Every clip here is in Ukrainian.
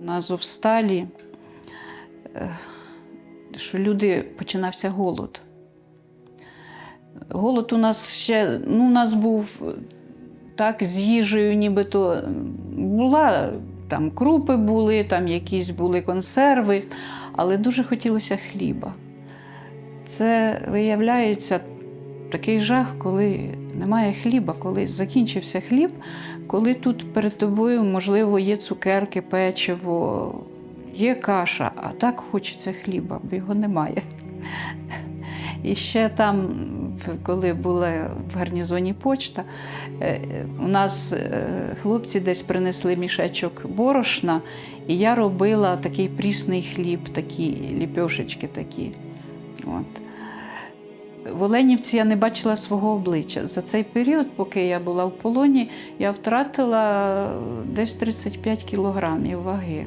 На Азовсталі, е, що люди починався голод. Голод у нас ще, ну, у нас був е, так, з їжею, нібито була, там крупи були, там якісь були консерви, але дуже хотілося хліба. Це виявляється такий жах, коли немає хліба, коли закінчився хліб, коли тут перед тобою, можливо, є цукерки, печиво, є каша, а так хочеться хліба, бо його немає. І ще там, коли була в гарнізоні почта, е, у нас е, хлопці десь принесли мішечок борошна, і я робила такий прісний хліб, такі ліпьошечки такі. От. В Оленівці я не бачила свого обличчя. За цей період, поки я була в полоні, я втратила десь 35 кілограмів ваги.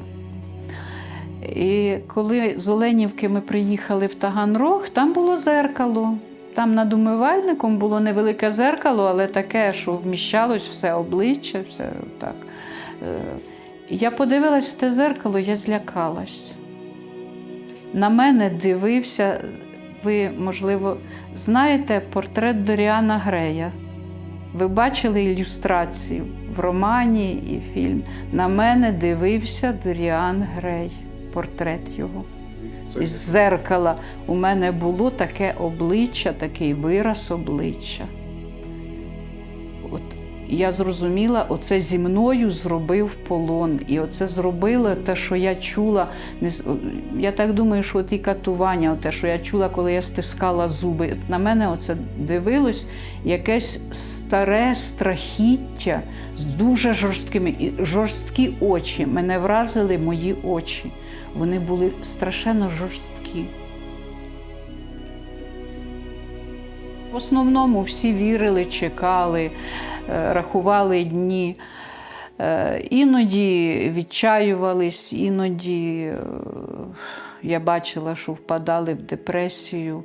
І коли з Оленівки ми приїхали в Таганрог, там було зеркало. Там над умивальником було невелике зеркало, але таке, що вміщалось все обличчя, все так. Е, Я подивилась в те зеркало, я злякалась. На мене дивився, ви, можливо, знаєте портрет Доріана Грея. Ви бачили ілюстрацію в романі і фільм. На мене дивився Доріан Грей, портрет його. Із зеркала у мене було таке обличчя, такий вираз обличчя. От я зрозуміла, оце зі мною зробив полон. І оце зробило те, що я чула. Я так думаю, що ті катування, те, що я чула, коли я стискала зуби. От На мене оце дивилось якесь старе страхіття з дуже жорсткими і жорсткі очі. Мене вразили мої очі. Вони були страшенно жорсткі. В основному всі вірили, чекали, е, рахували дні. Е, Іноді відчаювались, іноді е, я бачила, що впадали в депресію.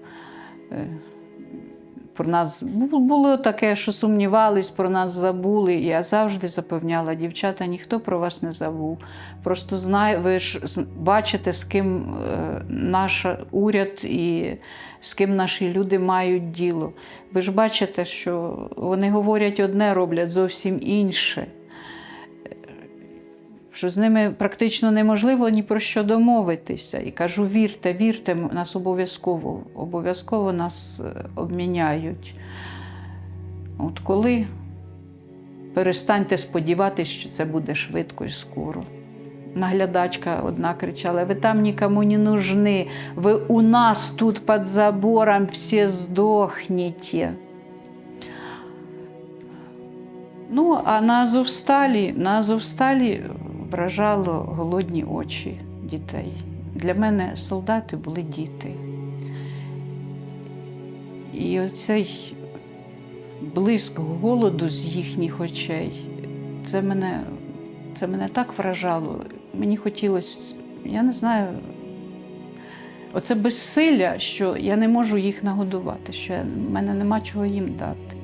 Про нас бу- було таке, що сумнівались, про нас забули. Я завжди запевняла, дівчата, ніхто про вас не забув. Просто знає, ви ж бачите, з ким е, наш уряд і з ким наші люди мають діло. Ви ж бачите, що вони говорять одне, роблять зовсім інше. Що з ними практично неможливо ні про що домовитися. І кажу: вірте, вірте, нас обов'язково, обов'язково нас е, обміняють. От коли перестаньте сподіватися, що це буде швидко і скоро. Наглядачка одна кричала: ви там нікому не нужны, ви у нас тут під забором всі здохнете. Ну, а на Азовсталі, на Азовсталі вражало голодні очі дітей. Для мене солдати були діти. І оцей блиск голоду з їхніх очей, це мене, це мене так вражало. Мені хотілося, я не знаю, оце безсилля, що я не можу їх нагодувати, що в мене нема чого їм дати.